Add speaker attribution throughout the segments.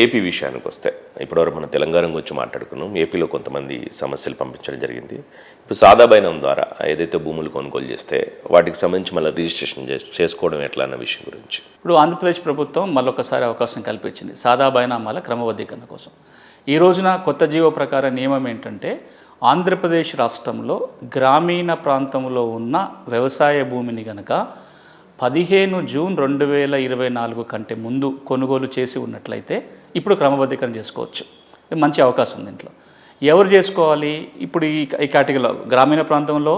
Speaker 1: AP విషయానికి వస్తే ఇప్పటివరకు మనం తెలంగాణ గురించి మాట్లాడుకున్నాం. ఏపీలో కొంతమంది సమస్యలు పంపించడం జరిగింది. ఇప్పుడు సాదా బైనం ద్వారా ఏదైతే భూములు కొనుగోలు చేస్తే వాటికి సంబంధించి మళ్ళీ రిజిస్ట్రేషన్ చేసుకోవడం ఎట్లా అన్న విషయం గురించి.
Speaker 2: ఇప్పుడు ఆంధ్రప్రదేశ్ ప్రభుత్వం మళ్ళొకసారి అవకాశం కల్పించింది. సాదాబైనామాల క్రమబద్ధీకరణ కోసం. ఈ రోజున కొత్త జీవో ప్రకార నియమం ఏంటంటే ఆంధ్రప్రదేశ్ రాష్ట్రంలో గ్రామీణ ప్రాంతంలో ఉన్న వ్యవసాయ భూమిని గనక పదిహేను జూన్ రెండు వేల ఇరవై నాలుగు కంటే ముందు కొనుగోలు చేసి ఉన్నట్లయితే ఇప్పుడు క్రమబద్ధీకరణ చేసుకోవచ్చు. మంచి అవకాశం ఉంది దీంట్లో. ఎవరు చేసుకోవాలి? ఇప్పుడు ఈ ఈ కేటగిరీలో గ్రామీణ ప్రాంతంలో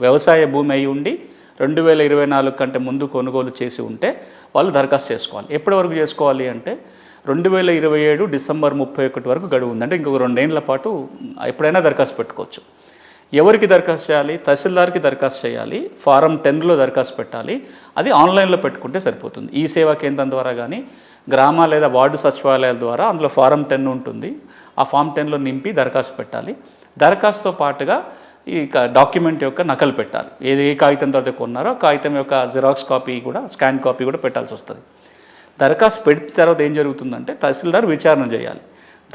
Speaker 2: వ్యవసాయ భూమి అయి ఉండి రెండు వేల ఇరవై నాలుగు కంటే ముందు కొనుగోలు చేసి ఉంటే వాళ్ళు దరఖాస్తు చేసుకోవాలి. ఎప్పటి వరకు చేసుకోవాలి అంటే రెండు వేల ఇరవై ఏడు డిసెంబర్ ముప్పై ఒకటి వరకు గడువు ఉంది అంటే ఇంకొక రెండేళ్ళ పాటు ఎప్పుడైనా దరఖాస్తు పెట్టుకోవచ్చు. ఎవరికి దరఖాస్తు చేయాలి? తహసీల్దార్కి దరఖాస్తు చేయాలి. ఫారం టెన్లో దరఖాస్తు పెట్టాలి. అది ఆన్లైన్లో పెట్టుకుంటే సరిపోతుంది. ఈ సేవా కేంద్రం ద్వారా కానీ గ్రామ లేదా వార్డు సచివాలయాల ద్వారా అందులో ఫారం టెన్ ఉంటుంది. ఆ ఫామ్ టెన్లో నింపి దరఖాస్తు పెట్టాలి. దరఖాస్తుతో పాటుగా ఈ క- డాక్యుమెంట్ యొక్క నకలు పెట్టాలి. ఏది ఏ కాగితంతో అయితే కొన్నారో కాగితం యొక్క జిరాక్స్ కాపీ కూడా స్కాన్ కాపీ కూడా పెట్టాల్సి వస్తుంది. దరఖాస్తు పెడితే తర్వాత ఏం జరుగుతుందంటే తహసీల్దార్ విచారణ చేయాలి.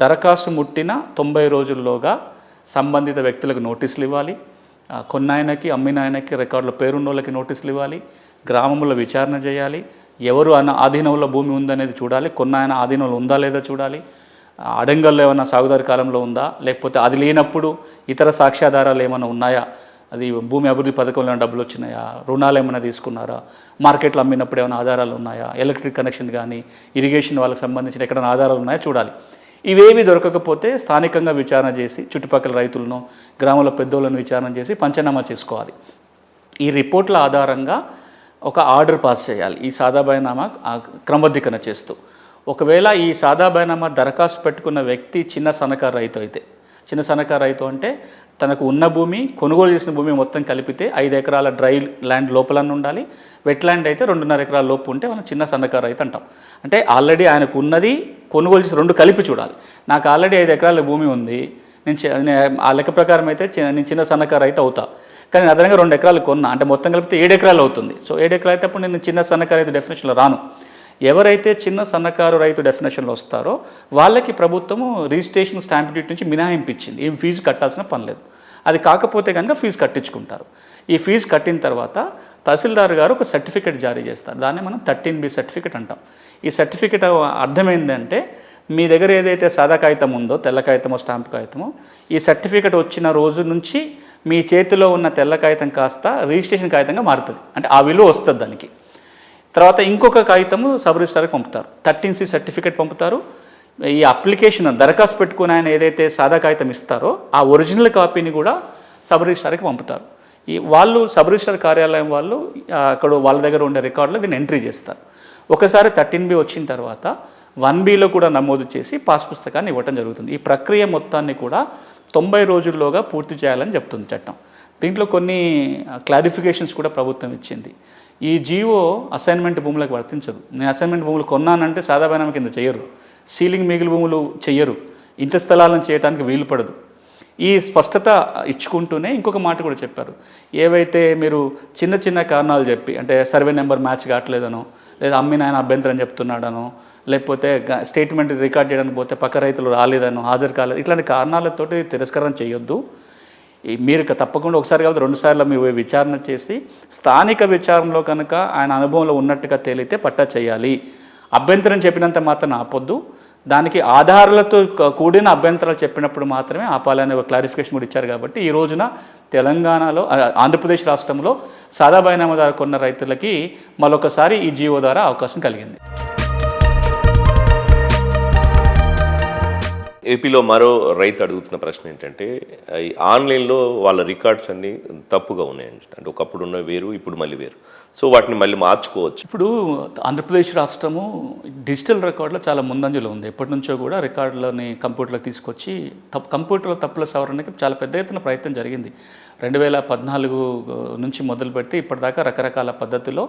Speaker 2: దరఖాస్తు ముట్టిన తొంభై రోజుల్లోగా సంబంధిత వ్యక్తులకు నోటీసులు ఇవ్వాలి. కొన్నాయనకి అమ్మినాయనకి రికార్డుల పేరున్న వాళ్ళకి నోటీసులు ఇవ్వాలి. గ్రామంలో విచారణ చేయాలి. ఎవరు ఆయన ఆధీనంలో భూమి ఉందనేది చూడాలి కొన్నాయన ఆధీనంలో ఉందా లేదా చూడాలి అడంగల్లో ఏమైనా సాగుదారి కాలంలో ఉందా లేకపోతే అది లేనప్పుడు ఇతర సాక్ష్యాధారాలు ఏమైనా ఉన్నాయా? అది భూమి అభివృద్ధి పథకంలో ఏమైనా డబ్బులు వచ్చినాయా? రుణాలు ఏమైనా తీసుకున్నారా? మార్కెట్లో అమ్మినప్పుడు ఏమైనా ఆధారాలు ఉన్నాయా? ఎలక్ట్రిక్ కనెక్షన్ కానీ ఇరిగేషన్ వాళ్ళకి సంబంధించిన ఎక్కడైనా ఆధారాలు ఉన్నాయా చూడాలి. ఇవేవి దొరకకపోతే స్థానికంగా విచారణ చేసి చుట్టుపక్కల రైతులను గ్రామంలో పెద్దోళ్ళను విచారణ చేసి పంచనామా చేసుకోవాలి. ఈ రిపోర్ట్ల ఆధారంగా ఒక ఆర్డర్ పాస్ చేయాలి. ఈ సాదా బైనామా క్రమబద్ధీకరణ చేస్తూ. ఒకవేళ ఈ సాదా బైనామా దరఖాస్తు పెట్టుకున్న వ్యక్తి చిన్న సన్నకారు రైతు అయితే. చిన్న సన్నకారు రైతు అంటే తనకు ఉన్న భూమి కొనుగోలు చేసిన భూమి మొత్తం కలిపితే ఐదు ఎకరాల డ్రై ల్యాండ్ లోపలన్న ఉండాలి. వెట్ ల్యాండ్ అయితే రెండున్నర ఎకరాల లోపు ఉంటే మనం చిన్న సన్నకారు రైతు అంటాం. అంటే ఆల్రెడీ ఆయనకు ఉన్నది కొనుగోలు చేసి రెండు కలిపి చూడాలి. నాకు ఆల్రెడీ ఐదు ఎకరాల భూమి ఉంది. నేను ఆ లెక్క ప్రకారం అయితే నేను చిన్న సన్నకారు రైతు అవుతా. కానీ అదనంగా రెండు ఎకరాలు కొన్నా. అంటే మొత్తం కలిపితే ఏడు ఎకరాలు అవుతుంది. సో ఏడు ఎకరాలు అయితే అప్పుడు నేను చిన్న సన్నకారు రైతు డెఫినేషన్లో రాను. ఎవరైతే చిన్న సన్నకారు రైతు డెఫినేషన్లో వస్తారో వాళ్ళకి ప్రభుత్వము రిజిస్ట్రేషన్ స్టాంప్ డ్యూటీ నుంచి మినహాయింపు ఇచ్చింది ఏం ఫీజు కట్టాల్సిన పని లేదు. అది కాకపోతే కనుక ఫీజు కట్టించుకుంటారు. ఈ ఫీజు కట్టిన తర్వాత తహసీల్దార్ గారు ఒక సర్టిఫికేట్ జారీ చేస్తారు. దాన్ని మనం థర్టీన్ బి సర్టిఫికేట్ అంటాం. ఈ సర్టిఫికేట్ అర్థం ఏంటంటే మీ దగ్గర ఏదైతే సాదా కాగితం ఉందో తెల్ల కాగితమో స్టాంప్ కాగితమో ఈ సర్టిఫికేట్ వచ్చిన రోజు నుంచి మీ చేతిలో ఉన్న తెల్ల కాగితం కాస్త రిజిస్ట్రేషన్ కాగితంగా మారుతుంది. అంటే ఆ విలువ వస్తుంది దానికి. తర్వాత ఇంకొక కాగితము సబ్ రిజిస్టర్కి పంపుతారు. థర్టీన్ సి సర్టిఫికేట్ పంపుతారు. ఈ అప్లికేషన్ దరఖాస్తు పెట్టుకుని ఆయన ఏదైతే సాదా కాగితం ఇస్తారో ఆ ఒరిజినల్ కాపీని కూడా సబ్ రిజిస్టర్కి పంపుతారు. ఈ వాళ్ళు సబ్ రిజిస్టర్ కార్యాలయం వాళ్ళు అక్కడ వాళ్ళ దగ్గర ఉండే రికార్డులో దీన్ని ఎంట్రీ చేస్తారు. ఒకసారి థర్టీన్ బి వచ్చిన తర్వాత వన్ బిలో కూడా నమోదు చేసి పాస్ పుస్తకాన్ని ఇవ్వటం జరుగుతుంది. ఈ ప్రక్రియ మొత్తాన్ని కూడా తొంభై రోజుల్లోగా పూర్తి చేయాలని చెప్తుంది చట్టం. దీంట్లో కొన్ని క్లారిఫికేషన్స్ కూడా ప్రభుత్వం ఇచ్చింది. ఈ జీవో అసైన్మెంట్ భూములకు వర్తించదు. నేను అసైన్మెంట్ భూములు కొన్నానంటే సాధారణ కింద చేయరు. సీలింగ్ మిగిలి భూములు చెయ్యరు. ఇంటి స్థలాలను చేయడానికి వీలు పడదు. ఈ స్పష్టత ఇచ్చుకుంటూనే ఇంకొక మాట కూడా చెప్పారు. ఏవైతే మీరు చిన్న చిన్న కారణాలు చెప్పి అంటే సర్వే నెంబర్ మ్యాచ్ కావట్లేదనో లేదా అమ్మిన ఆయన అభ్యంతరం చెప్తున్నాడనో లేకపోతే స్టేట్మెంట్ రికార్డ్ చేయడానికి పోతే పక్క రైతులు రాలేదను హాజరు కాలేదు. ఇట్లాంటి కారణాలతోటి తిరస్కారం చేయొద్దు. మీరు తప్పకుండా ఒకసారి కాబట్టి రెండు సార్లు మీరు విచారణ చేసి స్థానిక విచారణలో కనుక ఆయన అనుభవంలో ఉన్నట్టుగా తేలితే పట్టా చేయాలి. అభ్యంతరం చెప్పినంత మాత్రం ఆపొద్దు. దానికి ఆధారాలతో కూడిన అభ్యంతరాలు చెప్పినప్పుడు మాత్రమే ఆపాలనే ఒక క్లారిఫికేషన్ కూడా ఇచ్చారు కాబట్టి ఈ రోజున తెలంగాణలో ఆంధ్రప్రదేశ్ రాష్ట్రంలో సాదా బైనామా ద్వారా కొన్న రైతులకి మరొకసారి ఈ జీవో ద్వారా అవకాశం కలిగింది.
Speaker 1: ఏపీలో మరో రైతు అడుగుతున్న ప్రశ్న ఏంటంటే ఈ ఆన్లైన్లో వాళ్ళ రికార్డ్స్ అన్నీ తప్పుగా ఉన్నాయని అంటే ఒకప్పుడు ఉన్న వేరు ఇప్పుడు మళ్ళీ వేరు. సో వాటిని మళ్ళీ మార్చుకోవచ్చు.
Speaker 2: ఇప్పుడు ఆంధ్రప్రదేశ్ రాష్ట్రము డిజిటల్ రికార్డులో చాలా ముందంజలో ఉంది. ఎప్పటి నుంచో కూడా రికార్డులని కంప్యూటర్లో తీసుకొచ్చి తప్పు కంప్యూటర్లో తప్పుల సవరణకి చాలా పెద్ద ఎత్తున ప్రయత్నం జరిగింది. రెండు వేల పద్నాలుగు నుంచి మొదలుపెట్టి ఇప్పటిదాకా రకరకాల పద్ధతిలో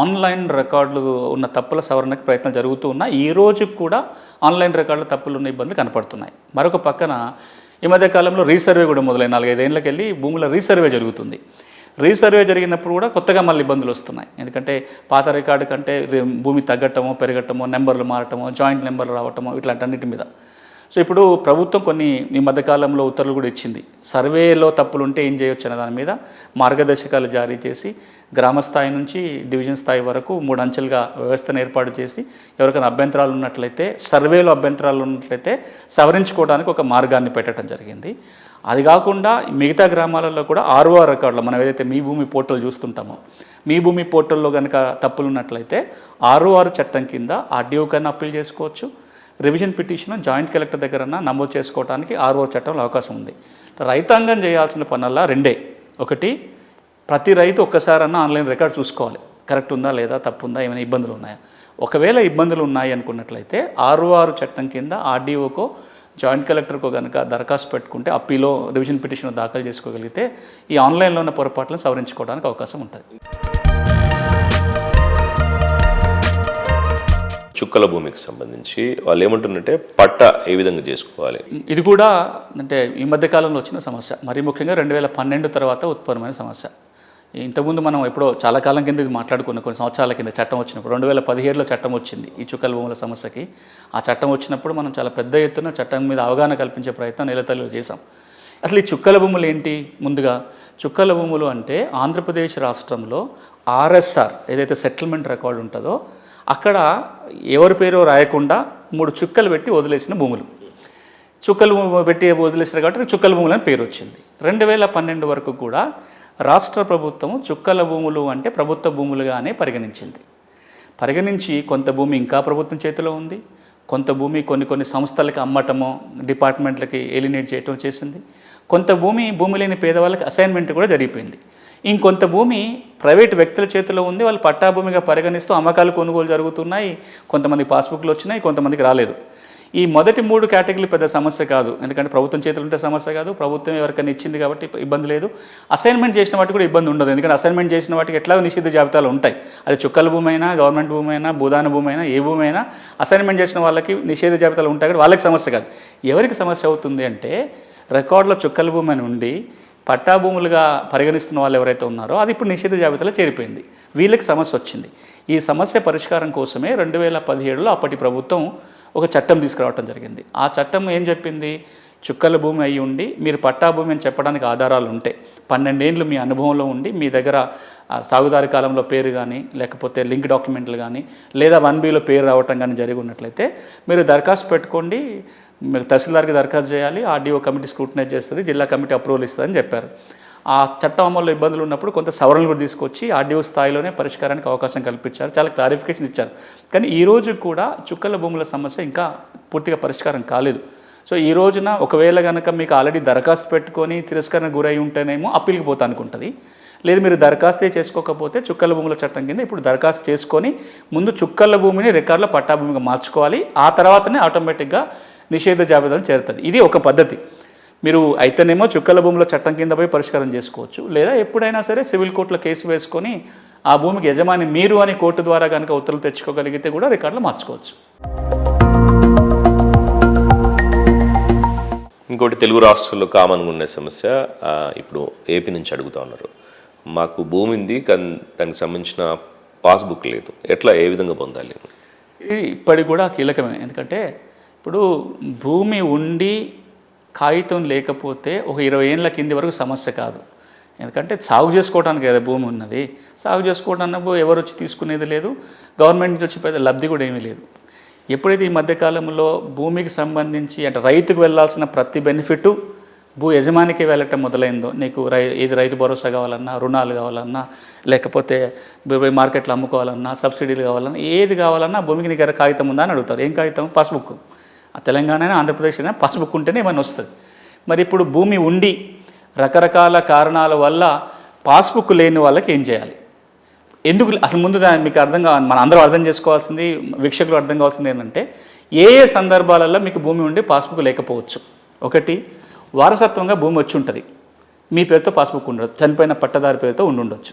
Speaker 2: ఆన్లైన్ రికార్డులు ఉన్న తప్పుల సవరణకి ప్రయత్నం జరుగుతూ ఉన్నాయి. ఈ రోజు కూడా ఆన్లైన్ రికార్డుల తప్పులు ఉన్న ఇబ్బందులు కనపడుతున్నాయి. మరొక పక్కన ఈ మధ్య కాలంలో రీసర్వే కూడా మొదలైన నాలుగైదేళ్ళకి వెళ్ళి భూముల రీసర్వే జరుగుతుంది. రీసర్వే జరిగినప్పుడు కూడా కొత్తగా మళ్ళీ ఇబ్బందులు వస్తున్నాయి. ఎందుకంటే పాత రికార్డు కంటే భూమి తగ్గటమో పెరగటమో నెంబర్లు మారటమో జాయింట్ నెంబర్లు రావటమో ఇట్లాంటన్నిటి మీద. సో ఇప్పుడు ప్రభుత్వం కొన్ని ఈ మధ్యకాలంలో ఉత్తర్వులు కూడా ఇచ్చింది. సర్వేలో తప్పులు ఉంటే ఏం చేయొచ్చు అనే దాని మీద మార్గదర్శకాలు జారీ చేసి గ్రామ స్థాయి నుంచి డివిజన్ స్థాయి వరకు మూడు అంచెలుగా వ్యవస్థను ఏర్పాటు చేసి ఎవరికైనా అభ్యంతరాలు ఉన్నట్లయితే సర్వేలో అభ్యంతరాలు ఉన్నట్లయితే సవరించుకోవడానికి ఒక మార్గాన్ని పెట్టడం జరిగింది. అది కాకుండా మిగతా గ్రామాలలో కూడా ఆర్ఓఆర్ రికార్డులో మనం ఏదైతే మీ భూమి పోర్టల్ చూస్తుంటామో మీ భూమి పోర్టల్లో కనుక తప్పులు ఉన్నట్లయితే ఆర్ఓఆర్ చట్టం కింద ఆర్డీఓ కన్నా అప్పీల్ చేసుకోవచ్చు. రివిజన్ పిటిషన్ జాయింట్ కలెక్టర్ దగ్గర నమోదు చేసుకోవడానికి ఆర్ఓ చట్టంలో అవకాశం ఉంది. రైతాంగం చేయాల్సిన పనుల్లో రెండే. ఒకటి ప్రతి రైతు ఒక్కసారన్నా ఆన్లైన్ రికార్డ్ చూసుకోవాలి. కరెక్ట్ ఉందా లేదా తప్పు ఉందా ఏమైనా ఇబ్బందులు ఉన్నాయా? ఒకవేళ ఇబ్బందులు ఉన్నాయి అనుకున్నట్లయితే ఆర్ఓఆర్ చట్టం కింద ఆర్డీఓకో జాయింట్ కలెక్టర్కో కనుక దరఖాస్తు పెట్టుకుంటే అప్పీలో రివిజన్ పిటిషన్ దాఖలు చేసుకోగలిగితే ఈ ఆన్లైన్లో ఉన్న పొరపాట్లను సవరించుకోవడానికి అవకాశం ఉంటుంది.
Speaker 1: చుక్కల భూమికి సంబంధించి వాళ్ళు ఏమంటున్నట్టే పట్ట ఏ విధంగా చేసుకోవాలి?
Speaker 2: ఇది కూడా అంటే ఈ మధ్య కాలంలో వచ్చిన సమస్య. మరీ ముఖ్యంగా రెండు వేల పన్నెండు తర్వాత ఉత్పన్నమైన సమస్య. ఇంతకుముందు మనం ఎప్పుడో చాలా కాలం కింద ఇది మాట్లాడుకున్న కొన్ని సంవత్సరాల కింద చట్టం వచ్చినప్పుడు రెండు వేల పదిహేడులో చట్టం వచ్చింది ఈ చుక్కల భూముల సమస్యకి. ఆ చట్టం వచ్చినప్పుడు మనం చాలా పెద్ద ఎత్తున చట్టం మీద అవగాహన కల్పించే ప్రయత్నం నిలతల్లి చేశాం. అసలు ఈ చుక్కల భూములు ఏంటి ముందుగా? చుక్కల భూములు అంటే ఆంధ్రప్రదేశ్ రాష్ట్రంలో ఆర్ఎస్ఆర్ ఏదైతే సెటిల్మెంట్ రికార్డు ఉంటుందో అక్కడ ఎవరి పేరు రాయకుండా మూడు చుక్కలు పెట్టి వదిలేసిన భూములు. చుక్కలు పెట్టి వదిలేసారు కాబట్టి చుక్కల భూములు అని పేరు వచ్చింది. రెండు వేల పన్నెండు వరకు కూడా రాష్ట్ర ప్రభుత్వం చుక్కల భూములు అంటే ప్రభుత్వ భూములుగానే పరిగణించింది. పరిగణించి కొంత భూమి ఇంకా ప్రభుత్వం చేతిలో ఉంది. కొంత భూమి కొన్ని కొన్ని సంస్థలకి అమ్మటము డిపార్ట్మెంట్లకి ఎలినేట్ చేయటం చేసింది. కొంత భూమి భూమి లేని పేదవాళ్ళకి అసైన్మెంట్ కూడా జరిగిపోయింది. ఇంకొంత భూమి ప్రైవేట్ వ్యక్తుల చేతిలో ఉంది వాళ్ళు పట్టా భూమిగా పరిగణిస్తూ అమ్మకాలు కొనుగోలు జరుగుతున్నాయి. కొంతమంది పాస్బుక్లు వచ్చినాయి కొంతమందికి రాలేదు. ఈ మొదటి మూడు కేటగిరీలు పెద్ద సమస్య కాదు. ఎందుకంటే ప్రభుత్వం చేతులు ఉంటే సమస్య కాదు ప్రభుత్వం ఎవరికైనా ఇచ్చింది కాబట్టి ఇబ్బంది లేదు. అసైన్మెంట్ చేసిన వాటికి కూడా ఇబ్బంది ఉండదు. ఎందుకంటే అసైన్మెంట్ చేసిన వాటికి ఎట్లాగో నిషిద్ధ జాబితాలు ఉంటాయి. అది చుక్కల భూమి అయినా గవర్నమెంట్ భూమి అయినా భూదాన భూమి అయినా ఏ భూమి అయినా అసైన్మెంట్ చేసిన వాళ్ళకి నిషేధ జాబితాలు ఉంటాయి కాబట్టి వాళ్ళకి సమస్య కాదు. ఎవరికి సమస్య అవుతుంది అంటే రికార్డులో చుక్కల భూమి అని ఉండి పట్టాభూములుగా పరిగణిస్తున్న వాళ్ళు ఎవరైతే ఉన్నారో అది ఇప్పుడు నిషేధ జాబితాలో చేరిపోయింది. వీళ్ళకి సమస్య వచ్చింది. ఈ సమస్య పరిష్కారం కోసమే రెండు వేల పదిహేడులో అప్పటి ప్రభుత్వం ఒక చట్టం తీసుకురావడం జరిగింది. ఆ చట్టం ఏం చెప్పింది? చుక్కల భూమి అయి ఉండి మీరు పట్టాభూమి అని చెప్పడానికి ఆధారాలు ఉంటాయి పన్నెండేళ్ళు మీ అనుభవంలో ఉండి మీ దగ్గర సాగుదారి కాలంలో పేరు కానీ లేకపోతే లింక్ డాక్యుమెంట్లు కానీ లేదా వన్ బీలో పేరు రావటం కానీ జరిగి ఉన్నట్లయితే మీరు దరఖాస్తు పెట్టుకోండి తహసీల్దార్కి దరఖాస్తు చేయాలి ఆర్డీఓ కమిటీ స్క్రూటనైజ్ చేస్తుంది జిల్లా కమిటీ అప్రూవల్ ఇస్తుందని చెప్పారు. ఆ చట్టం అమల్లో ఇబ్బందులు ఉన్నప్పుడు కొంత సవరణలు కూడా తీసుకొచ్చి ఆర్డీఓ స్థాయిలోనే పరిష్కారానికి అవకాశం కల్పించారు చాలా క్లారిఫికేషన్ ఇచ్చారు. కానీ ఈ రోజు కూడా చుక్కల భూముల సమస్య ఇంకా పూర్తిగా పరిష్కారం కాలేదు. సో ఈ రోజున ఒకవేళ కనుక మీకు ఆల్రెడీ దరఖాస్తు పెట్టుకొని తిరస్కరణ గురై ఉంటేనేమో అప్పీల్కి పోతా ఉంటుంది లేదు మీరు దరఖాస్తే చేసుకోకపోతే చుక్కల భూముల చట్టం కింద ఇప్పుడు దరఖాస్తు చేసుకొని ముందు చుక్కల భూమిని రికార్డులో పట్టాభూమిగా మార్చుకోవాలి. ఆ తర్వాతనే ఆటోమేటిక్గా నిషేధ జాబితాలు చేరుతుంది ఇది ఒక పద్ధతి. మీరు అయితేనేమో చుక్కల భూముల చట్టం కింద పోయి పరిష్కారం చేసుకోవచ్చు. లేదా ఎప్పుడైనా సరే సివిల్ కోర్టులో కేసు వేసుకొని ఆ భూమికి యజమాని మీరు అని కోర్టు ద్వారా కనుక ఉత్తర్వులు తెచ్చుకోగలిగితే కూడా రికార్డులో మార్చుకోవచ్చు.
Speaker 1: ఇంకోటి తెలుగు రాష్ట్రాల్లో కామన్గా ఉండే సమస్య ఇప్పుడు ఏపీ నుంచి అడుగుతా ఉన్నారు. మాకు భూమి ఉంది కానీ దానికి సంబంధించిన పాస్బుక్ లేదు. ఎట్లా ఏ విధంగా పొందాలి?
Speaker 2: ఇది ఇప్పటికి కూడా కీలకమే. ఎందుకంటే ఇప్పుడు భూమి ఉండి కాగితం లేకపోతే ఒక ఇరవై ఏళ్ళ కింది వరకు సమస్య కాదు. ఎందుకంటే సాగు చేసుకోవడానికి కదా భూమి ఉన్నది. సాగు చేసుకోవడానికి ఎవరు వచ్చి తీసుకునేది లేదు. గవర్నమెంట్ నుంచి వచ్చి పెద్ద లబ్ధి కూడా ఏమీ లేదు. ఎప్పుడైతే ఈ మధ్యకాలంలో భూమికి సంబంధించి అంటే రైతుకు వెళ్ళాల్సిన ప్రతి బెనిఫిట్ భూ యజమానికి వెళ్ళటం మొదలైందో నీకు రై ఏది రైతు భరోసా కావాలన్నా రుణాలు కావాలన్నా లేకపోతే మార్కెట్లో అమ్ముకోవాలన్నా సబ్సిడీలు కావాలన్నా ఏది కావాలన్నా భూమికి నీకు కాగితం ఉందా అని అడుగుతారు. ఏం కాగితం? పాస్బుక్. తెలంగాణ అయినా ఆంధ్రప్రదేశ్ అయినా పాస్బుక్ ఉంటేనే ఏమైనా వస్తుంది. మరి ఇప్పుడు భూమి ఉండి రకరకాల కారణాల వల్ల పాస్బుక్ లేని వాళ్ళకి ఏం చేయాలి? ఎందుకు అసలు ముందు దాన్ని మీకు అర్థం కావాలి మన అందరూ అర్థం చేసుకోవాల్సింది వీక్షకులు అర్థం కావాల్సింది ఏంటంటే ఏ ఏ సందర్భాలలో మీకు భూమి ఉండి పాస్బుక్ లేకపోవచ్చు. ఒకటి వారసత్వంగా భూమి వచ్చి ఉంటుంది. మీ పేరుతో పాస్బుక్ ఉండదు చనిపోయిన పట్టదారి పేరుతో ఉండి ఉండొచ్చు.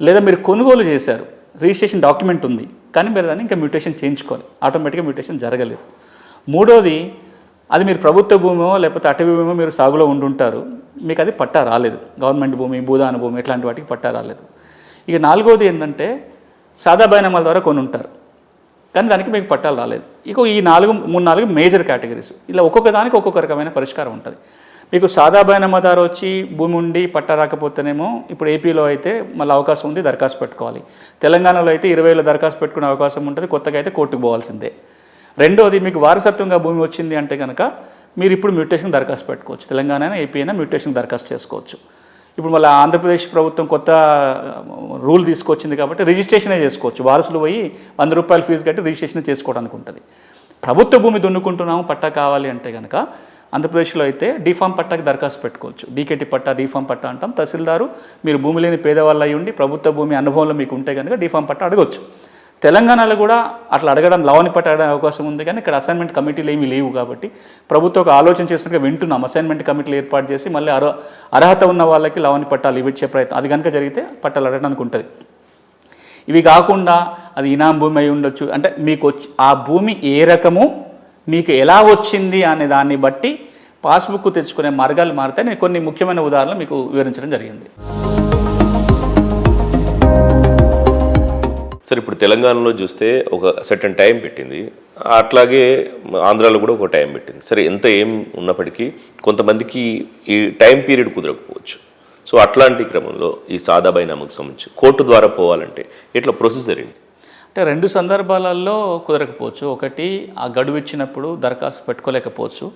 Speaker 2: లేదా మీరు కొనుగోలు చేశారు రిజిస్ట్రేషన్ డాక్యుమెంట్ ఉంది కానీ మీరు దాన్ని ఇంకా మ్యూటేషన్ చేయించుకోవాలి. ఆటోమేటిక్గా మ్యూటేషన్ జరగలేదు. మూడోది అది మీరు ప్రభుత్వ భూమో లేకపోతే అటవీ భూమో మీరు సాగులో ఉండుంటారు. మీకు అది పట్టా రాలేదు. గవర్నమెంట్ భూమి భూదాన భూమి ఇట్లాంటి వాటికి పట్టా రాలేదు. ఇక నాలుగోది ఏంటంటే సాదా బైనామాల ద్వారా కొని ఉంటారు కానీ దానికి మీకు పట్టాలు రాలేదు. ఇక ఈ నాలుగు మూడు నాలుగు మేజర్ కేటగిరీస్. ఇలా ఒక్కొక్క దానికి ఒక్కొక్క రకమైన పరిష్కారం ఉంటుంది. మీకు సాదా బైనామాదారు వచ్చి భూమి ఉండి పట్ట రాకపోతేనేమో ఇప్పుడు ఏపీలో అయితే మళ్ళీ అవకాశం ఉంది దరఖాస్తు పెట్టుకోవాలి. తెలంగాణలో అయితే ఇరవై దరఖాస్తు పెట్టుకునే అవకాశం ఉంటుంది కొత్తగా అయితే కోర్టుకు పోవాల్సిందే. రెండోది మీకు వారసత్వంగా భూమి వచ్చింది అంటే కనుక మీరు ఇప్పుడు మ్యూటేషన్ దరఖాస్తు పెట్టుకోవచ్చు. తెలంగాణ అయినా ఏపీ అయినా మ్యూటేషన్ దరఖాస్తు చేసుకోవచ్చు. ఇప్పుడు మళ్ళీ ఆంధ్రప్రదేశ్ ప్రభుత్వం కొత్త రూల్ తీసుకొచ్చింది కాబట్టి రిజిస్ట్రేషనే చేసుకోవచ్చు. వారసులు పోయి వంద రూపాయలు ఫీజు కట్టి రిజిస్ట్రేషన్ చేసుకోవడానికి ఉంటుంది. ప్రభుత్వ భూమి దున్నుకుంటున్నాము పట్టా కావాలి అంటే కనుక ఆంధ్రప్రదేశ్లో అయితే డిఫామ్ పట్టాకి దరఖాస్తు పెట్టుకోవచ్చు. డీకేటీ పట్టా డిఫామ్ పట్టా అంటాం. తహసీల్దారు మీరు భూమి లేని పేదవాళ్ళు అయి ఉండి ప్రభుత్వ భూమి అనుభవంలో మీకు ఉంటే కనుక డిఫామ్ పట్టా అడగవచ్చు తెలంగాణలో కూడా అట్లా అడగడం లవని పట్ట అడగడం అవకాశం ఉంది కానీ ఇక్కడ అసైన్మెంట్ కమిటీలు ఏమీ లేవు కాబట్టి ప్రభుత్వం ఒక ఆలోచన చేస్తున్నట్టుగా వింటున్నాం. అసైన్మెంట్ కమిటీలు ఏర్పాటు చేసి మళ్ళీ అర్హ అర్హత ఉన్న వాళ్ళకి లవని పట్టాలు ఇవ్వచ్చే ప్రయత్నం. అది కనుక జరిగితే పట్టాలు అడగడానికి ఉంటుంది. ఇవి కాకుండా అది ఇనాం భూమి అయి ఉండొచ్చు. అంటే మీకు వచ్చి ఆ భూమి ఏ రకము మీకు ఎలా వచ్చింది అనే దాన్ని బట్టి పాస్బుక్ తెచ్చుకునే మార్గాలు మారితే నేను కొన్ని ముఖ్యమైన ఉదాహరణలు మీకు వివరించడం జరిగింది.
Speaker 1: సరే ఇప్పుడు తెలంగాణలో చూస్తే ఒక సర్టన్ టైం పెట్టింది. అట్లాగే ఆంధ్రాలో కూడా ఒక టైం పెట్టింది. సరే ఎంత ఏం ఉన్నప్పటికీ కొంతమందికి ఈ టైం పీరియడ్ కుదరకపోవచ్చు. సో అట్లాంటి క్రమంలో ఈ సాదాబాయి నామకు సంబంధించి కోర్టు ద్వారా పోవాలంటే ఇట్లా ప్రొసెస్ ఏంటి?
Speaker 2: అంటే రెండు సందర్భాలలో కుదరకపోవచ్చు. ఒకటి ఆ గడువు ఇచ్చినప్పుడు దరఖాస్తు పెట్టుకోలేకపోవచ్చు.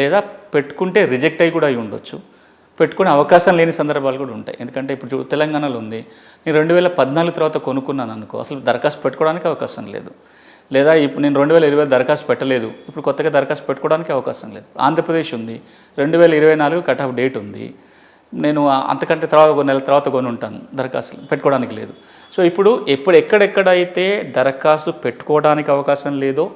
Speaker 2: లేదా పెట్టుకుంటే రిజెక్ట్ అయి కూడా అయి ఉండొచ్చు. పెట్టుకునే అవకాశం లేని సందర్భాలు కూడా ఉంటాయి. ఎందుకంటే ఇప్పుడు తెలంగాణలో ఉంది. నేను రెండు వేల పద్నాలుగు తర్వాత కొనుక్కున్నాను అనుకో అసలు దరఖాస్తు పెట్టుకోవడానికి అవకాశం లేదు. లేదా ఇప్పుడు నేను రెండు వేల ఇరవై దరఖాస్తు పెట్టలేదు. ఇప్పుడు కొత్తగా దరఖాస్తు పెట్టుకోవడానికి అవకాశం లేదు. ఆంధ్రప్రదేశ్ ఉంది. రెండు వేల ఇరవై నాలుగు కట్ ఆఫ్ డేట్ ఉంది. నేను అంతకంటే తర్వాత ఒక నెల తర్వాత కొని ఉంటాను దరఖాస్తు పెట్టుకోవడానికి లేదు. సో ఇప్పుడు ఎప్పుడు ఎక్కడెక్కడైతే దరఖాస్తు పెట్టుకోవడానికి అవకాశం లేదో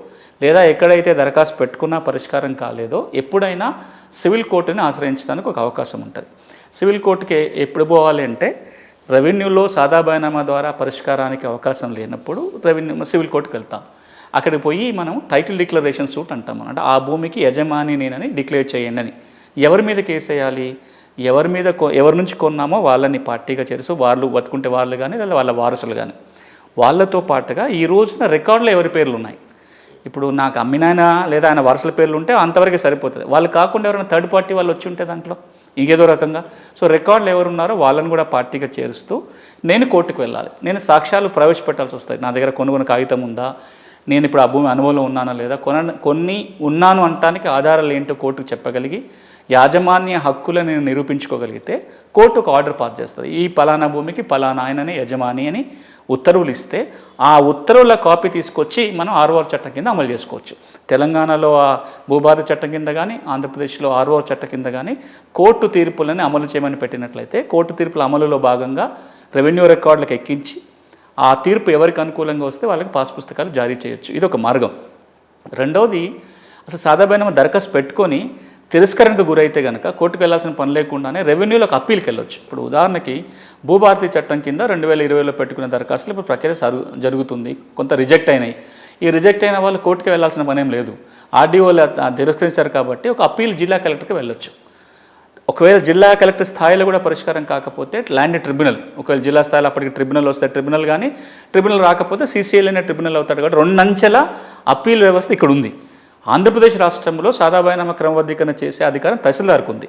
Speaker 2: లేదా ఎక్కడైతే దరఖాస్తు పెట్టుకున్నా పరిష్కారం కాలేదో ఎప్పుడైనా సివిల్ కోర్టుని ఆశ్రయించడానికి ఒక అవకాశం ఉంటుంది. సివిల్ కోర్టుకి ఎప్పుడు పోవాలి అంటే రెవెన్యూలో సాదా బైనామా ద్వారా పరిష్కారానికి అవకాశం లేనప్పుడు రెవెన్యూ సివిల్ కోర్టుకి వెళ్తాం. అక్కడికి పోయి మనం టైటిల్ డిక్లరేషన్ సూట్ అంటాం అంటే ఆ భూమికి యజమాని నేనని డిక్లేర్ చేయండి అని. ఎవరి మీద కేసు వేయాలి? ఎవరి మీద కొ- ఎవరి నుంచి కొన్నామో వాళ్ళని పార్టీగా చేరుస్తూ వాళ్ళు బతుకుంటే వాళ్ళు కానీ లేదా వాళ్ళ వారసులు కానీ వాళ్ళతో పాటుగా ఈ రోజున రికార్డులో ఎవరి పేర్లు ఉన్నాయి? ఇప్పుడు నాకు అమ్మినాయన లేదా ఆయన వరుసల పేర్లు ఉంటే అంతవరకే సరిపోతుంది. వాళ్ళు కాకుండా ఎవరైనా థర్డ్ పార్టీ వాళ్ళు వచ్చి ఉంటే దాంట్లో? ఇంకేదో రకంగా. సో రికార్డులు ఎవరున్నారో వాళ్ళని కూడా పార్టీగా చేరుస్తూ నేను కోర్టుకు వెళ్ళాలి. నేను సాక్ష్యాలు ప్రవేశపెట్టాల్సి వస్తాయి. నా దగ్గర కొనుగోలు కాగితం ఉందా? నేను ఇప్పుడు ఆ భూమి అనుభవంలో ఉన్నానా లేదా? కొన కొన్ని ఉన్నాను అనటానికి ఆధారాలు ఏంటో కోర్టుకు చెప్పగలిగి యాజమాన్య హక్కులను నేను నిరూపించుకోగలిగితే కోర్టు ఒక ఆర్డర్ పాస్ చేస్తుంది. ఈ పలానా భూమికి పలానా ఆయనని యజమాని అని ఉత్తర్వులు ఇస్తే ఆ ఉత్తర్వుల కాపీ తీసుకొచ్చి మనం ఆర్ఓఆర్ చట్టం కింద అమలు చేసుకోవచ్చు. తెలంగాణలో ఆ భూబాధ చట్టం కింద కానీ ఆంధ్రప్రదేశ్లో ఆర్ఓఆర్ చట్టం కింద కానీ కోర్టు తీర్పులని అమలు చేయమని పెట్టినట్లయితే కోర్టు తీర్పుల అమలులో భాగంగా రెవెన్యూ రికార్డులకు ఎక్కించి ఆ తీర్పు ఎవరికి అనుకూలంగా వస్తే వాళ్ళకి పాస్ పుస్తకాలు జారీ చేయొచ్చు. ఇది ఒక మార్గం. రెండవది అసలు సాధారణమైన దరఖాస్తు పెట్టుకొని తిరస్కరణకు గురైతే కనుక కోర్టుకు వెళ్ళాల్సిన పని లేకుండానే రెవెన్యూలోకి అప్పీల్కి వెళ్ళొచ్చు. ఇప్పుడు ఉదాహరణకి భూభారతి చట్టం కింద రెండు వేల ఇరవైలో పెట్టుకున్న దరఖాస్తులు ఇప్పుడు ప్రక్రియ సరు జరుగుతుంది. కొంత రిజెక్ట్ అయినాయి. ఈ రిజెక్ట్ అయిన వాళ్ళు కోర్టుకి వెళ్ళాల్సిన పని ఏం లేదు. ఆర్డీఓలు తిరస్కరించారు కాబట్టి ఒక అప్పీల్ జిల్లా కలెక్టర్కి వెళ్ళొచ్చు. ఒకవేళ జిల్లా కలెక్టర్ స్థాయిలో కూడా పరిష్కారం కాకపోతే ల్యాండ్ ట్రిబ్యునల్ ఒకవేళ జిల్లా స్థాయిలో అప్పటికి ట్రిబ్యునల్ వస్తే ట్రిబ్యునల్ కానీ ట్రిబ్యునల్ రాకపోతే సీసీఎల్ అనే ట్రిబ్యునల్ అవుతాడు కాబట్టి రెండంచెల అప్పీల్ వ్యవస్థ ఇక్కడ ఉంది ఆంధ్రప్రదేశ్ రాష్ట్రంలో సాదాబాయినామ క్రమబద్ధీకరణ చేసే అధికారం తహసీల్దార్కు ఉంది.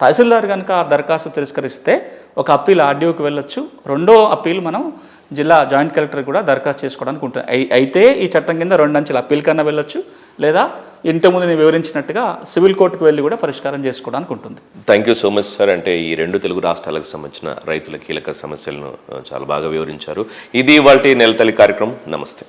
Speaker 2: తహసీల్దార్ కనుక ఆ దరఖాస్తు తిరస్కరిస్తే ఒక అప్పీల్ ఆర్డీఓకి వెళ్ళొచ్చు. రెండో అప్పీల్ మనం జిల్లా జాయింట్ కలెక్టర్ కూడా దరఖాస్తు చేసుకోవడానికి ఉంటుంది అయి- అయితే ఈ చట్టం కింద రెండు అంచెల అప్పీల్ కన్నా వెళ్ళొచ్చు. లేదా ఇంతకుముందు నేను వివరించినట్టుగా సివిల్ కోర్టుకు వెళ్ళి కూడా పరిష్కారం చేసుకోవడానికి ఉంటుంది.
Speaker 1: Thank you so much sir. అంటే ఈ రెండు తెలుగు రాష్ట్రాలకు సంబంధించిన రైతుల కీలక సమస్యలను చాలా బాగా వివరించారు. ఇది వాళ్ళ నెలతల్లి కార్యక్రమం. నమస్తే.